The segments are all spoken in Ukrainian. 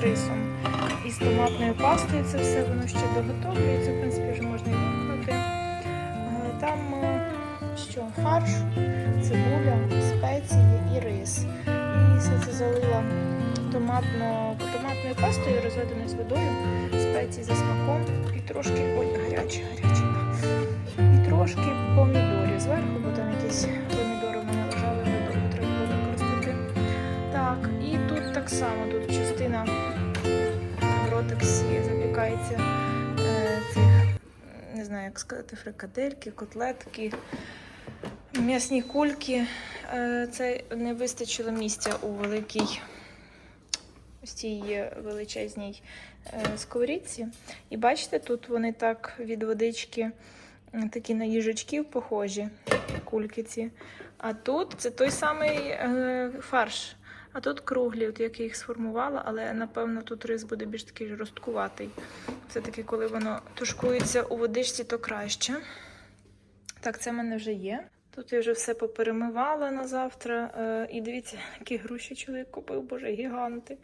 рисом. І з томатною пастою це все воно ще доготовлюється, в принципі, вже можна і вимкнути. Е, Там е, що, фарш, цибуля, спеції і рис. І все це залила томатно, томатною пастою, розведеною з водою, спеції за смаком і трошки. Ой, гаряче, гаряче. І трошки помідорів зверху, бо там якісь помідори в мене лежали, треба було використати. Так, і тут так само, тут ротексі запікається е, цих, не знаю, як сказати, фрикадельки, котлетки, м'ясні кульки. Е, це не вистачило місця у великій цій е, величезній е, сковорідці. І бачите, тут вони так від водички такі на їжачків похожі, кульки ці. А тут це той самий е, фарш. А тут круглі, от як я їх сформувала, але напевно тут рис буде більш такий жорсткуватий. Все-таки, коли воно тушкується у водичці, то краще. Так, це в мене вже є. Тут я вже все поперемивала на завтра. Е, і дивіться, які груші чоловік купив, боже, гіганти.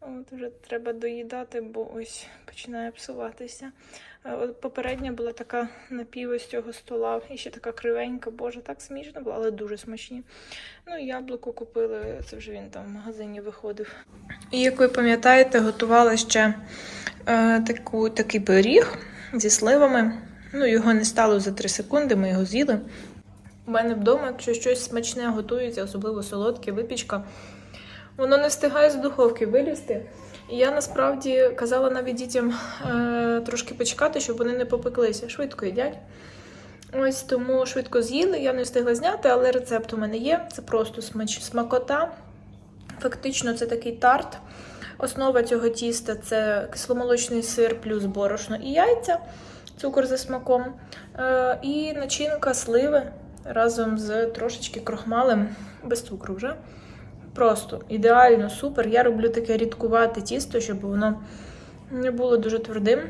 От вже треба доїдати, бо ось починає псуватися. От попередня була така напів ось цього стола, і ще така кривенька, боже, так смішно було, але дуже смачні. Ну, яблуко купили, це вже він там в магазині виходив. І як ви пам'ятаєте, готувала ще е, таку, такий пиріг зі сливами. Ну, його не стало за 3 секунди, ми його з'їли. У мене вдома, якщо щось смачне готується, особливо солодке, випічка, воно не встигає з духовки вилізти. І я насправді казала навіть дітям е, трошки почекати, щоб вони не попеклися. Швидко їдять. Ось тому швидко з'їли. Я не встигла зняти, але рецепт у мене є. Це просто смач, смакота. Фактично, це такий тарт. Основа цього тіста це кисломолочний сир плюс борошно і яйця, цукор за смаком. Е, і начинка сливи разом з трошечки крохмалем без цукру вже. Просто ідеально супер. Я роблю таке рідкувате тісто, щоб воно не було дуже твердим.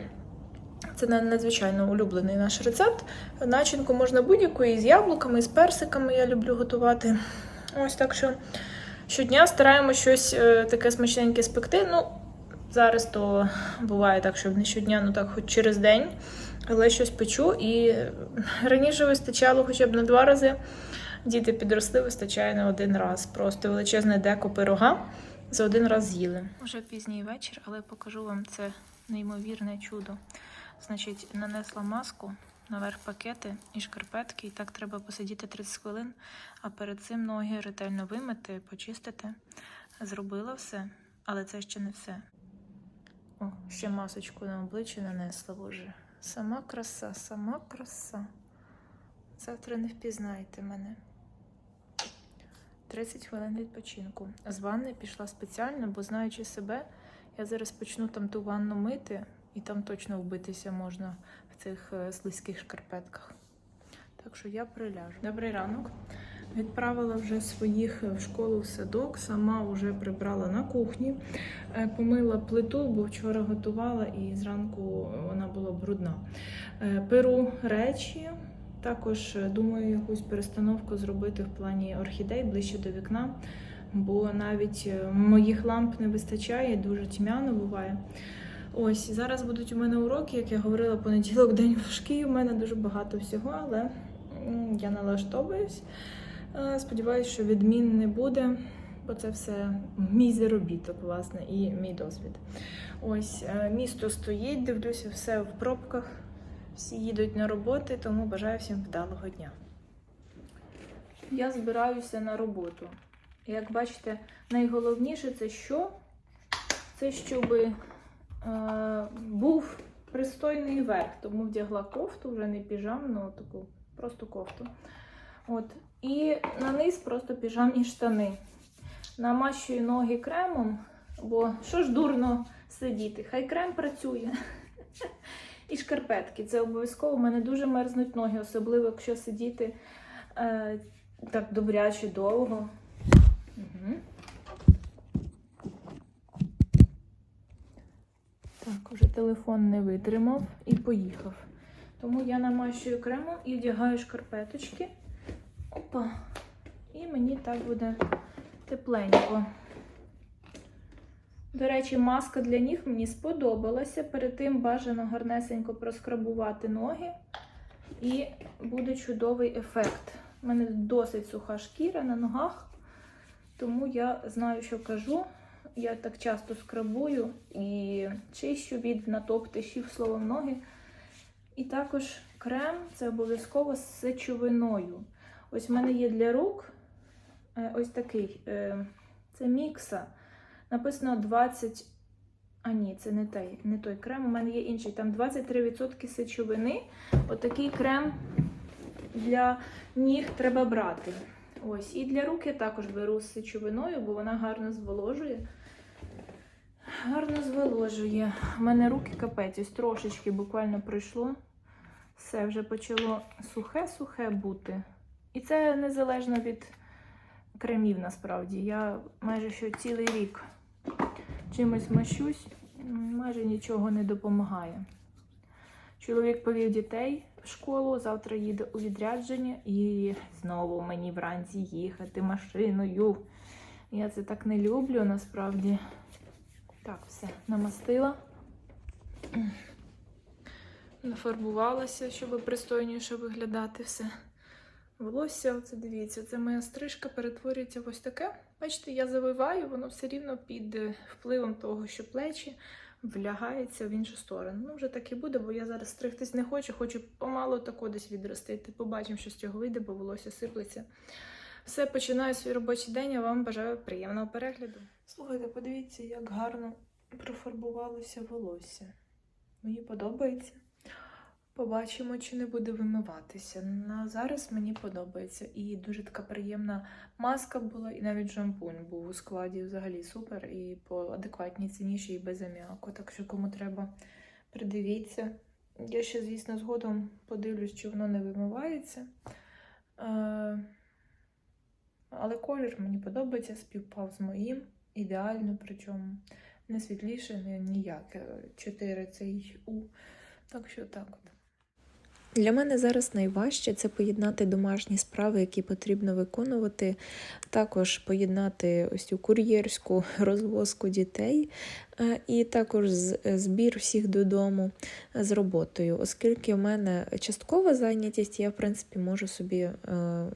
Це надзвичайно улюблений наш рецепт. Начинку можна будь-яку і з яблуками, і з персиками я люблю готувати. Ось так що щодня стараємося щось е, таке смачненьке спекти. Ну, зараз то буває так, що не щодня, ну так, хоч через день, але щось печу. І раніше вистачало хоча б на два рази. Діти підросли, вистачає на один раз. Просто величезне деко пирога за один раз з'їли. Уже пізній вечір, але покажу вам це неймовірне чудо. Значить, нанесла маску наверх пакети і шкарпетки, і так треба посидіти 30 хвилин, а перед цим ноги ретельно вимити, почистити. Зробила все, але це ще не все. О, ще масочку на обличчя нанесла, боже. Сама краса, сама краса. Завтра не впізнаєте мене. 30 хвилин відпочинку. З ванни пішла спеціально, бо знаючи себе, я зараз почну там ту ванну мити, і там точно вбитися можна в цих е, слизьких шкарпетках. Так що я приляжу. Добрий ранок. Відправила вже своїх в школу в садок, сама вже прибрала на кухні, Е, помила плиту, бо вчора готувала і зранку вона була брудна. Е, Перу речі. Також е, думаю якусь перестановку зробити в плані орхідей ближче до вікна, бо навіть е, моїх ламп не вистачає, дуже тьмяно буває. Ось зараз будуть у мене уроки, як я говорила, понеділок день важкий. У мене дуже багато всього, але я налаштовуюсь. Е, Сподіваюсь, що відмін не буде, бо це все мій заробіток, власне, і мій досвід. Ось місто стоїть, дивлюся, все в пробках. Всі їдуть на роботи, тому бажаю всім вдалого дня. Я збираюся на роботу. Як бачите, найголовніше це що? Це щоб е, був пристойний верх. Тому вдягла кофту, вже не піжамну, таку просто кофту. От. І на низ просто піжамні штани. намащую ноги кремом, бо що ж дурно сидіти? Хай крем працює. І шкарпетки. Це обов'язково. У мене дуже мерзнуть ноги, особливо якщо сидіти е, так добряче довго. Угу. Так, уже телефон не витримав і поїхав. Тому я намащую кремом і вдягаю шкарпеточки. Опа. І мені так буде тепленько. До речі, маска для ніг мені сподобалася. Перед тим бажано гарнесенько проскрабувати ноги. І буде чудовий ефект. У мене досить суха шкіра на ногах, тому я знаю, що кажу. Я так часто скрабую і чищу від натоптишів словом ноги. І також крем це обов'язково з сечовиною. Ось в мене є для рук е, ось такий. е, Це мікса. Написано 20. А ні, це не той, не той крем. У мене є інший. Там 23% сечовини. Отакий крем для ніг треба брати. Ось. І для рук я також беру з сечовиною, бо вона гарно зволожує. Гарно зволожує. У мене руки капець, ось трошечки буквально пройшло. Все вже почало сухе-сухе бути. І це незалежно від кремів насправді. Я майже що цілий рік чимось мащусь, майже нічого не допомагає. Чоловік повів дітей в школу, завтра їде у відрядження і знову мені вранці їхати машиною. Я це так не люблю насправді. Так, все, намастила. Нафарбувалася, щоб пристойніше виглядати все. Волосся, оце дивіться, це моя стрижка перетворюється в ось таке. Бачите, я завиваю, воно все рівно під е, впливом того, що плечі влягається в іншу сторону. Ну, вже так і буде, бо я зараз стригтись не хочу, хочу помалу тако десь відростити. Побачимо, що з цього вийде, бо волосся сиплеться. Все, починаю свій робочий день, а вам бажаю приємного перегляду. Слухайте, подивіться, як гарно профарбувалося волосся. Мені подобається. Побачимо, чи не буде вимиватися. На зараз мені подобається. І дуже така приємна маска була, і навіть шампунь був у складі взагалі супер. І по адекватній ціні ще й без аміаку. Так що кому треба, придивіться. Я ще, звісно, згодом подивлюсь, чи воно не вимивається. Е, Але колір мені подобається, співпав з моїм. Ідеально, причому не світліше, не ніяк. 4 цей У. Так що так от. Для мене зараз найважче це поєднати домашні справи, які потрібно виконувати, також поєднати ось цю кур'єрську розвозку дітей, і також збір всіх додому з роботою, оскільки в мене часткова зайнятість, я в принципі можу собі е,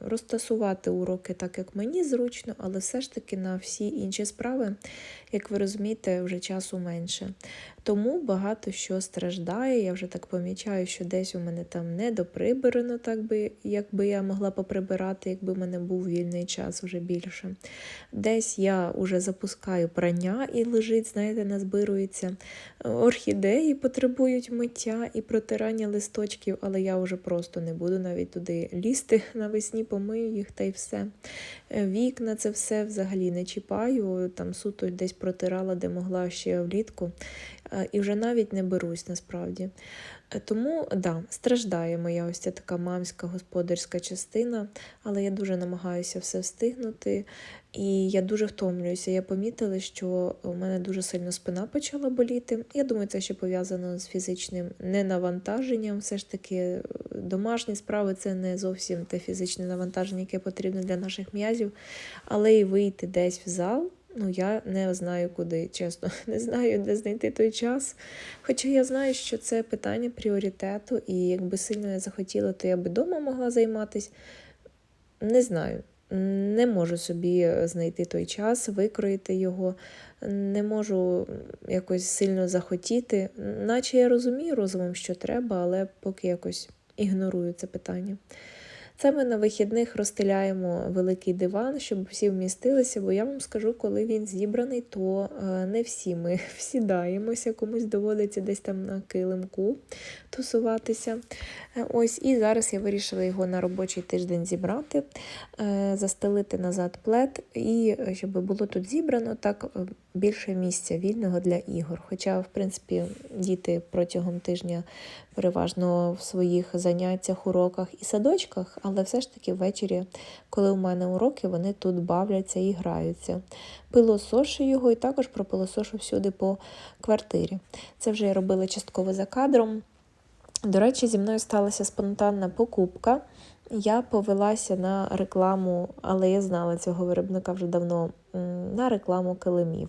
розтасувати уроки так, як мені зручно, але все ж таки на всі інші справи, як ви розумієте, вже часу менше. Тому багато що страждає. Я вже так помічаю, що десь у мене там не доприбирано, так би, як би я могла поприбирати, якби в мене був вільний час вже більше. Десь я вже запускаю прання і лежить, знаєте, назбирується. Орхідеї потребують миття і протирання листочків, але я вже просто не буду навіть туди лізти. Навесні помию їх та й все. Вікна це все взагалі не чіпаю. Там суто десь протирала, де могла ще влітку. Е, І вже навіть не берусь насправді. Е, Тому да, страждає моя ось ця така мамська господарська частина, але я дуже намагаюся все встигнути. І я дуже втомлююся. Я помітила, що у мене дуже сильно спина почала боліти. Я думаю, це ще пов'язано з фізичним ненавантаженням. Все ж таки, е, домашні справи це не зовсім те фізичне навантаження, яке потрібно для наших м'язів. Але і вийти десь в зал. Ну, я не знаю куди, чесно, не знаю, де знайти той час. Хоча я знаю, що це питання пріоритету, і якби сильно я захотіла, то я би вдома могла займатися. Не знаю. Не можу собі знайти той час, викроїти його, не можу якось сильно захотіти, наче я розумію розумом, що треба, але поки якось ігнорую це питання. Це ми на вихідних розстеляємо великий диван, щоб всі вмістилися, бо я вам скажу, коли він зібраний, то е, не всі ми всідаємося, комусь доводиться десь там на килимку тусуватися. Е, Ось і зараз я вирішила його на робочий тиждень зібрати, е, застелити назад плед, і щоб було тут зібрано так більше місця вільного для ігор. Хоча, в принципі, діти протягом тижня переважно в своїх заняттях, уроках і садочках, але все ж таки ввечері, коли у мене уроки, вони тут бавляться і граються. Пилосошу його і також пропилосошу всюди по квартирі. Це вже я робила частково за кадром. До речі, зі мною сталася спонтанна покупка. Я повелася на рекламу, але я знала цього виробника вже давно, на рекламу килимів.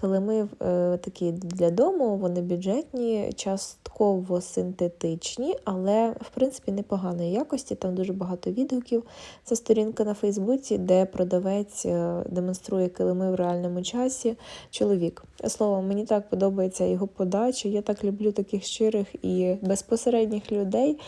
Килими е, такі для дому, вони бюджетні, частково синтетичні, але в принципі непоганої якості. Там дуже багато відгуків. Це сторінка на Фейсбуці, де продавець е, демонструє килими в реальному часі. Чоловік. Словом, мені так подобається його подача. Я так люблю таких щирих і безпосередніх людей.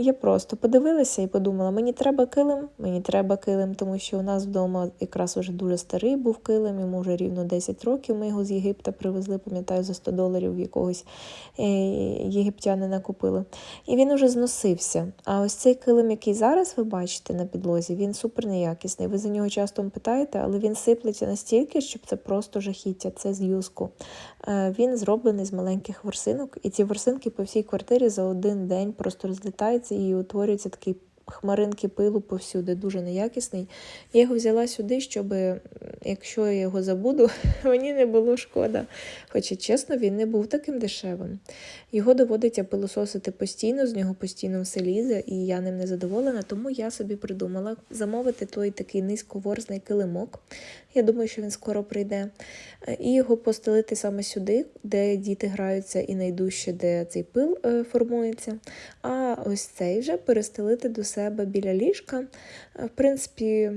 Я просто подивилася і подумала: мені треба килим, мені треба килим, тому що у нас вдома якраз уже дуже старий був килим, йому вже рівно 10 років. Ми його з Єгипта привезли, пам'ятаю, за 100 доларів якогось е, єгиптянина купили. І він уже зносився. А ось цей килим, який зараз ви бачите на підлозі, він супер неякісний. Ви за нього часто питаєте, але він сиплеться настільки, щоб це просто жахіття, це з юску. Е, Він зроблений з маленьких ворсинок, і ці ворсинки по всій квартирі за один день просто розлітаються і утворюється такий хмаринки пилу повсюди, дуже неякісний. Я його взяла сюди, щоб, якщо я його забуду, мені не було шкода. Хоча, чесно, він не був таким дешевим. Його доводиться пилососити постійно, з нього постійно все лізе, і я ним не задоволена, тому я собі придумала замовити той такий низьковорсний килимок. Я думаю, що він скоро прийде. Е, І його постелити саме сюди, де діти граються, і найдужче, де цей пил е, формується. А ось цей вже перестелити до себе біля ліжка. Е, В принципі,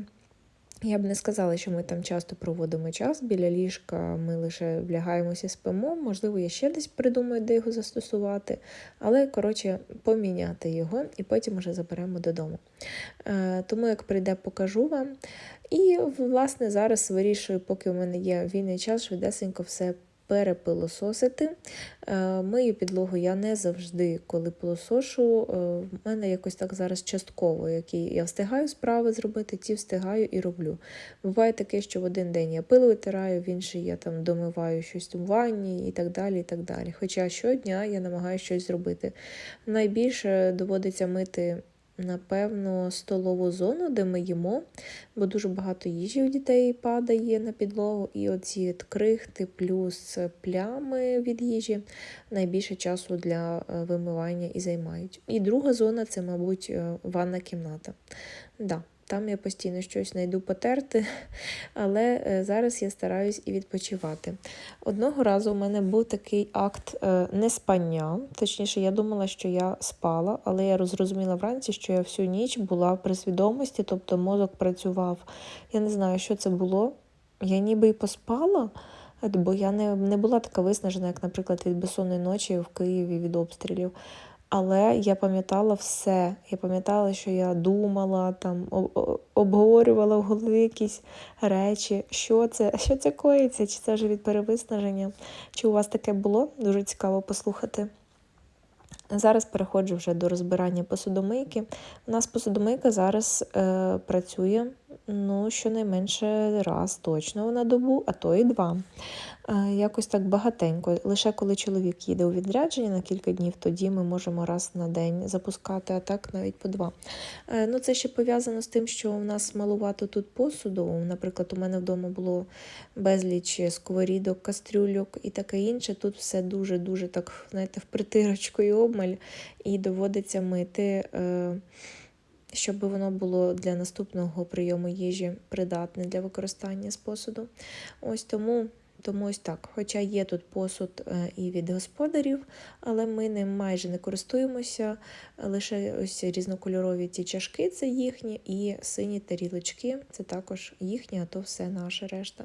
я б не сказала, що ми там часто проводимо час біля ліжка, ми лише влягаємося спимо. Можливо, я ще десь придумаю, де його застосувати. Але, коротше, поміняти його і потім вже заберемо додому. Е, Тому, як прийде, покажу вам. І, власне, зараз вирішую, поки в мене є вільний час, швидесенько все перепилососити. Е, Мию підлогу я не завжди, коли пилосошу. Е, В мене якось так зараз частково, які я встигаю справи зробити, ті встигаю і роблю. Буває таке, що в один день я пил витираю, в інший я там домиваю щось у ванні і так далі. і так далі. Хоча щодня я намагаюся щось зробити. Найбільше доводиться мити. Напевно, столову зону, де ми їмо, бо дуже багато їжі у дітей падає на підлогу, і оці крихти плюс плями від їжі найбільше часу для е, вимивання і займають. І друга зона це, мабуть, е, ванна кімната. Да, там я постійно щось знайду потерти, але е, зараз я стараюсь і відпочивати. Одного разу у мене був такий акт е, неспання. Точніше, я думала, що я спала, але я зрозуміла вранці, що я всю ніч була при свідомості, тобто мозок працював. Я не знаю, що це було. Я ніби й поспала, бо я не, не була така виснажена, як, наприклад, від безсонної ночі в Києві від обстрілів. Але я пам'ятала все. Я пам'ятала, що я думала, там обговорювала в голові якісь речі. Що це? Що це коїться? Чи це вже від перевиснаження? Чи у вас таке було? Дуже цікаво послухати. Зараз переходжу вже до розбирання посудомийки. У нас посудомийка зараз е, працює ну, щонайменше раз точно на добу, а то і два. Якось так багатенько. Лише коли чоловік їде у відрядження на кілька днів, тоді ми можемо раз на день запускати, а так навіть по два. Е, ну, це ще пов'язано з тим, що у нас малувато тут посуду. Наприклад, у мене вдома було безліч сковорідок, кастрюльок і таке інше. Тут все дуже-дуже так, знаєте, в притирочку обмаль, і доводиться мити. Е, щоб воно було для наступного прийому їжі придатне для використання з посуду. Ось тому Тому ось так. Хоча є тут посуд е, і від господарів, але ми ним майже не користуємося. Лише ось різнокольорові ці чашки це їхні, і сині тарілочки це також їхні, а то все наше решта.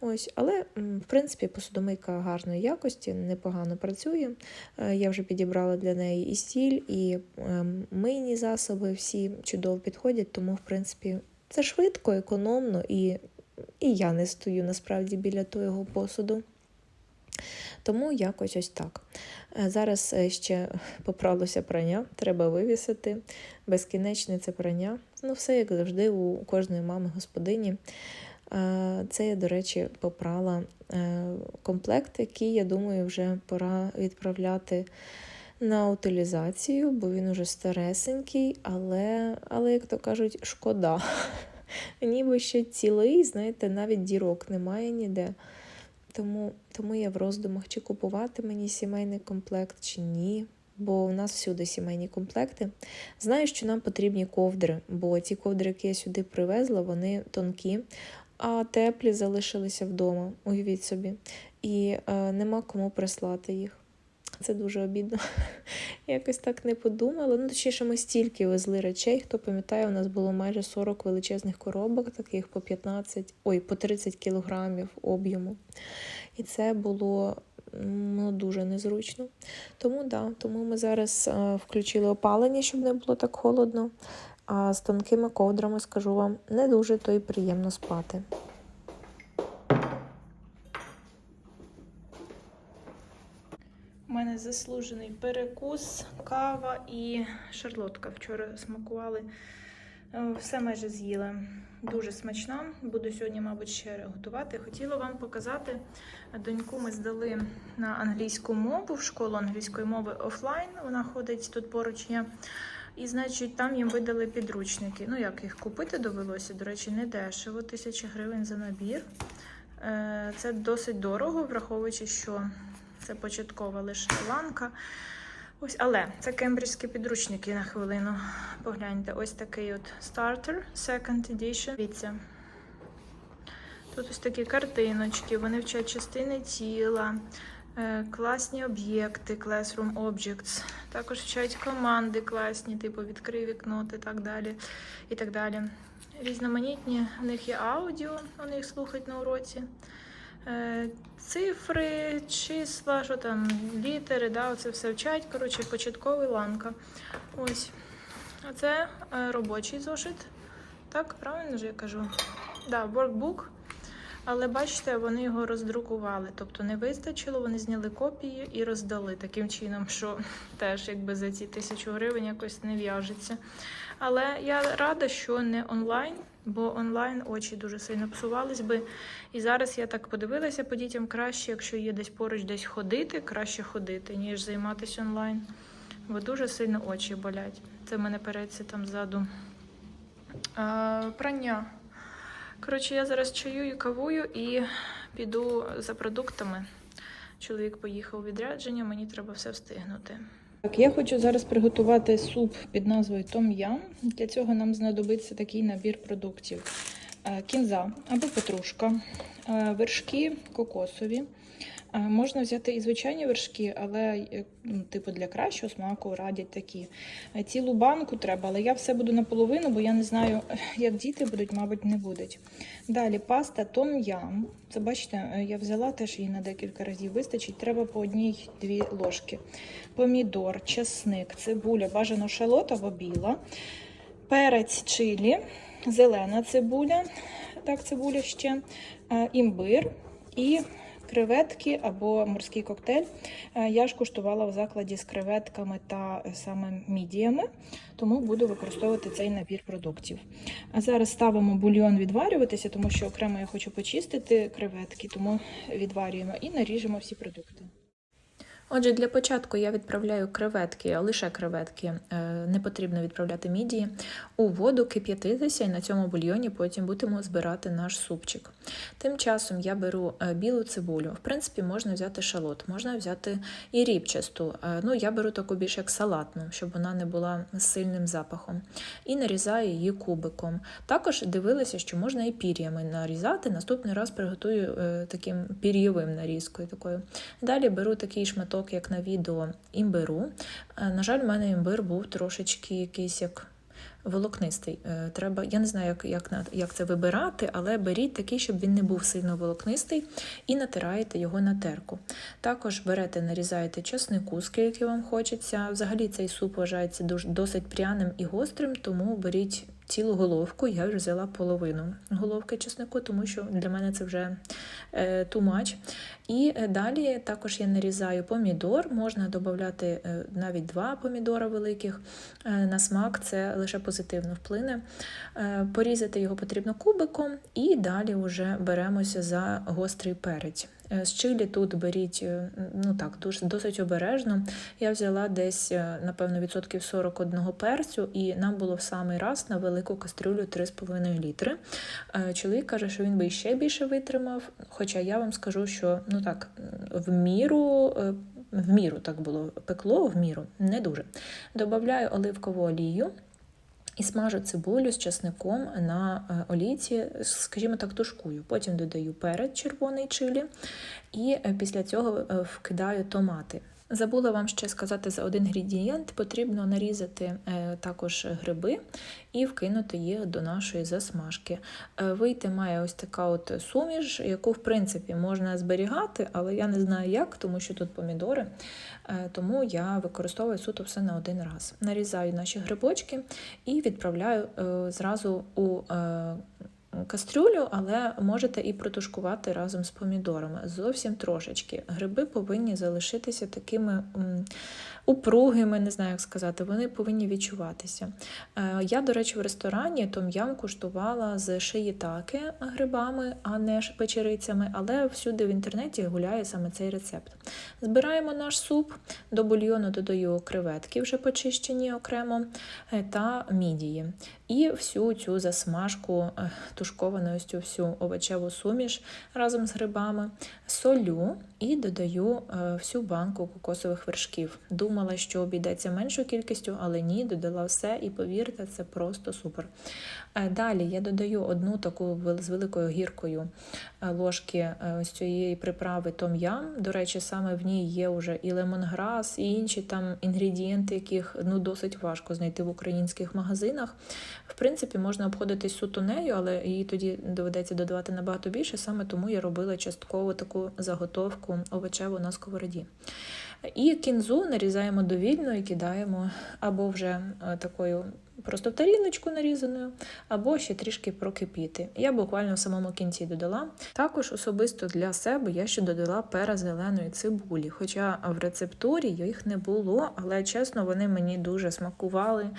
Ось, але в принципі посудомийка гарної якості, непогано працює. Е, Я вже підібрала для неї і стіль, і ем, мийні засоби всі чудово підходять, тому в принципі це швидко, економно і, і я не стою насправді біля того посуду. Тому якось ось так. Е, Зараз е, ще поправилося прання, треба вивісити. Безкінечне це прання. Ну, все як завжди, у кожної мами господині. Е, Це я, до речі, попрала е, комплект, який, я думаю, вже пора відправляти на утилізацію, бо він уже старесенький, але, але як то кажуть, шкода. Ніби ще цілий, знаєте, навіть дірок немає ніде. Тому, тому я в роздумах, чи купувати мені сімейний комплект, чи ні. Бо у нас всюди сімейні комплекти. Знаю, що нам потрібні ковдри, бо ті ковдри, які я сюди привезла, вони тонкі, а теплі залишилися вдома, уявіть собі. І е, нема кому прислати їх. Це дуже обідно. Якось так не подумала. Ну, точніше, ми стільки везли речей. Хто пам'ятає, у нас було майже 40 величезних коробок, таких по 15, ой, по 30 кілограмів об'єму. І це було ну, дуже незручно. Тому да, тому ми зараз е, включили опалення, щоб не було так холодно. А з тонкими ковдрами, скажу вам, не дуже то й приємно спати. У мене заслужений перекус, кава і шарлотка. Вчора смакували. Е, Все майже з'їла. Дуже смачна. Буду сьогодні, мабуть, ще готувати. Хотіла вам показати. Доньку ми здали на англійську мову в школу англійської мови офлайн. Вона ходить тут поруч є. І, значить, там їм видали підручники. Ну, як їх купити довелося, до речі, не дешево, тисяча гривень за набір. Е, Це досить дорого, враховуючи, що це початкова лише ланка. Ось, але це кембриджські підручники на хвилину. Погляньте, ось такий от Starter Second Edition. Дивіться. Тут ось такі картиночки, вони вчать частини тіла, класні об'єкти, Classroom Objects. Також вчать команди класні, типу відкрий вікно і так далі. І так далі. Різноманітні, в них є аудіо, вони їх слухають на уроці. Е, Цифри, числа, що там, літери, да, оце все вчать. Коротше, початковий ланка. Ось. А це е, робочий зошит. Так, правильно ж я кажу? Да, workbook. Але бачите, вони його роздрукували. Тобто не вистачило, вони зняли копії і роздали таким чином, що теж якби за ці тисячу гривень якось не в'яжеться. Але я рада, що не онлайн, бо онлайн очі дуже сильно псувались би. І зараз я так подивилася по дітям краще, якщо є десь поруч десь ходити, краще ходити, ніж займатися онлайн. Бо дуже сильно очі болять. Це в мене переться там ззаду. А, прання. Коротше, я зараз чаю і кавую і піду за продуктами. Чоловік поїхав у відрядження, мені треба все встигнути. Так, я хочу зараз приготувати суп під назвою Том. Для цього нам знадобиться такий набір продуктів: Е, кінза або петрушка, е, вершки кокосові. Е, Можна взяти і звичайні вершки, але е, ну, типу для кращого смаку радять такі. Е, Цілу банку треба, але я все буду наполовину, бо я не знаю, як діти будуть, мабуть, не будуть. Далі паста том ям. Це бачите, я взяла теж її на декілька разів. Вистачить. Треба по одній-дві ложки. Помідор, чесник, цибуля, бажано шалот або біла, перець чилі, зелена цибуля, так, цибуля ще, імбир і креветки або морський коктейль. Е, Я ж куштувала в закладі з креветками та е, саме мідіями, тому буду використовувати цей набір продуктів. А зараз ставимо бульйон відварюватися, тому що окремо я хочу почистити креветки, тому відварюємо і наріжемо всі продукти. Отже, для початку я відправляю креветки, лише креветки, е, не потрібно відправляти мідії, у воду кип'ятитися, і на цьому бульйоні потім будемо збирати наш супчик. Тим часом я беру е, білу цибулю. В принципі, можна взяти шалот, можна взяти і рібчасту. Е, Ну, я беру таку більш як салатну, щоб вона не була з сильним запахом. І нарізаю її кубиком. Також дивилася, що можна і пір'ями нарізати. Наступний раз приготую таким пір'євим нарізкою. такою. Далі беру такий шматок, як на відео, імбиру. Е, На жаль, в мене імбир був трошечки якийсь як. Волокнистий. Е, Треба, я не знаю, як, як, як це вибирати, але беріть такий, щоб він не був сильно волокнистий, і натираєте його на терку. Також берете, нарізаєте часнику, скільки вам хочеться. Взагалі цей суп вважається досить пряним і гострим, тому беріть цілу головку. Я вже взяла половину головки чеснику, тому що для мене це вже е, too much. І е, далі також я нарізаю помідор, можна додати е, навіть два помідора великих. Е, На смак це лише позитивно вплине. Е, Порізати його потрібно кубиком, і далі вже беремося за гострий перець. Е, З чилі тут беріть е, ну так, дуже, досить обережно. Я взяла десь, е, напевно, відсотків 41 перцю, і нам було в самий раз на велику кастрюлю 3,5 літри. Чоловік каже, що він би ще більше витримав. Хоча я вам скажу, що ну так, в міру. В міру так було пекло, в міру не дуже. Добавляю оливкову олію і смажу цибулю з часником на е, олійці, скажімо так, тушкую. Потім додаю перець червоний чилі, і е, після цього е, вкидаю томати. Забула вам ще сказати за один інгредієнт. Потрібно нарізати е, також гриби і вкинути їх до нашої засмажки. Е, Вийти має ось така от суміш, яку в принципі можна зберігати, але я не знаю як, тому що тут помідори. Е, Тому я використовую суто все на один раз. Нарізаю наші грибочки і відправляю зразу у кастрюлю, але можете і протушкувати разом з помідорами. Зовсім трошечки. Гриби повинні залишитися такими упругими, не знаю, як сказати, вони повинні відчуватися. Е, Я, до речі, в ресторані том'ям куштувала з шиїтаки грибами, а не печерицями, але всюди в інтернеті гуляє саме цей рецепт. Збираємо наш суп, до бульйону додаю креветки, вже почищені окремо, е, та мідії. І всю цю засмажку е, тушковану цю всю овочеву суміш разом з грибами, солю і додаю е, всю банку кокосових вершків. Думала, що обійдеться меншою кількістю, але ні, додала все, і повірте, це просто супер. Е, Далі я додаю одну таку з великою гіркою ложки ось цієї приправи том-ям. До речі, саме в ній є вже і лемонграс, і інші там інгредієнти, яких ну досить важко знайти в українських магазинах. В принципі, можна обходитись суто нею, але її тоді доведеться додавати набагато більше. Саме тому я робила частково таку заготовку овочеву на сковороді. І кінзу нарізаємо довільно і кидаємо або вже е, такою просто в тарілочку нарізаною, або ще трішки прокипіти. Я буквально в самому кінці додала. Також особисто для себе я ще додала пера зеленої цибулі, хоча в рецептурі їх не було, але чесно, вони мені дуже смакували,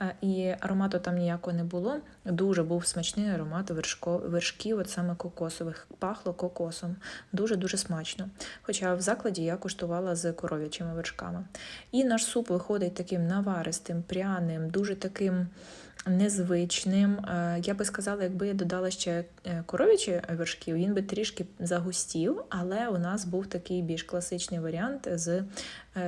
е, і аромату там ніякого не було. Дуже був смачний аромат вершків, от саме кокосових, пахло кокосом. Дуже-дуже смачно. Хоча в закладі я куштувала з коров'ячими вершками. І наш суп виходить таким наваристим, пряним, дуже таким незвичним. Е, Я би сказала, якби я додала ще е, коров'ячі вершків, він би трішки загустів, але у нас був такий більш класичний варіант з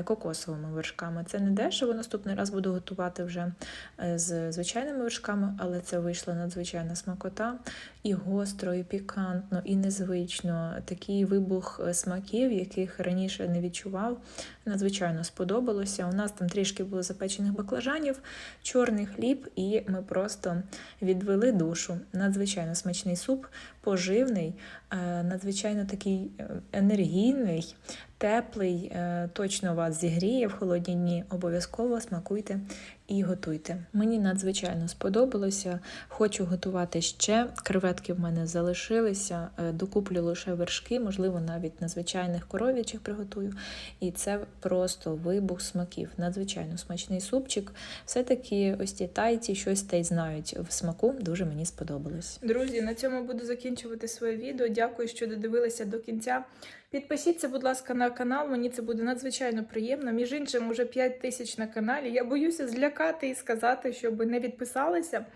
кокосовими вершками. Це не дешево, наступний раз буду готувати вже е, з звичайними вершками, але це вийшла надзвичайна смакота. І гостро, і пікантно, і незвично. Такий вибух е, смаків, яких раніше не відчував. Надзвичайно сподобалося. У нас там трішки було запечених баклажанів, чорний хліб, і ми просто відвели душу. Надзвичайно смачний суп, поживний, е, надзвичайно такий е, енергійний, теплий, е, точно вас зігріє в холодні дні. Обов'язково смакуйте і готуйте. Мені надзвичайно сподобалося. Хочу готувати ще. Креветки в мене залишилися. Е, Докуплю лише вершки, можливо, навіть на звичайних коров'ячих приготую. І це просто вибух смаків. Надзвичайно смачний супчик. Все-таки ось ті тайці щось та й знають в смаку. Дуже мені сподобалось. Друзі, на цьому буду закінчувати своє відео. Дякую, що додивилися до кінця. Підпишіться, будь ласка, на канал. Мені це буде надзвичайно приємно. Між іншим, уже 5 тисяч на каналі. Я боюся злякати і сказати, щоб не відписалися,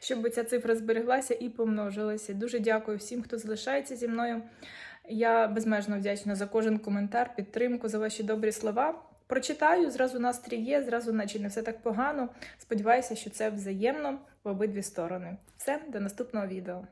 щоб ця цифра збереглася і помножилася. Дуже дякую всім, хто залишається зі мною. Я безмежно вдячна за кожен коментар, підтримку, за ваші добрі слова. Прочитаю, зразу настрій є, зразу, наче не все так погано. Сподіваюся, що це взаємно в обидві сторони. Все, до наступного відео.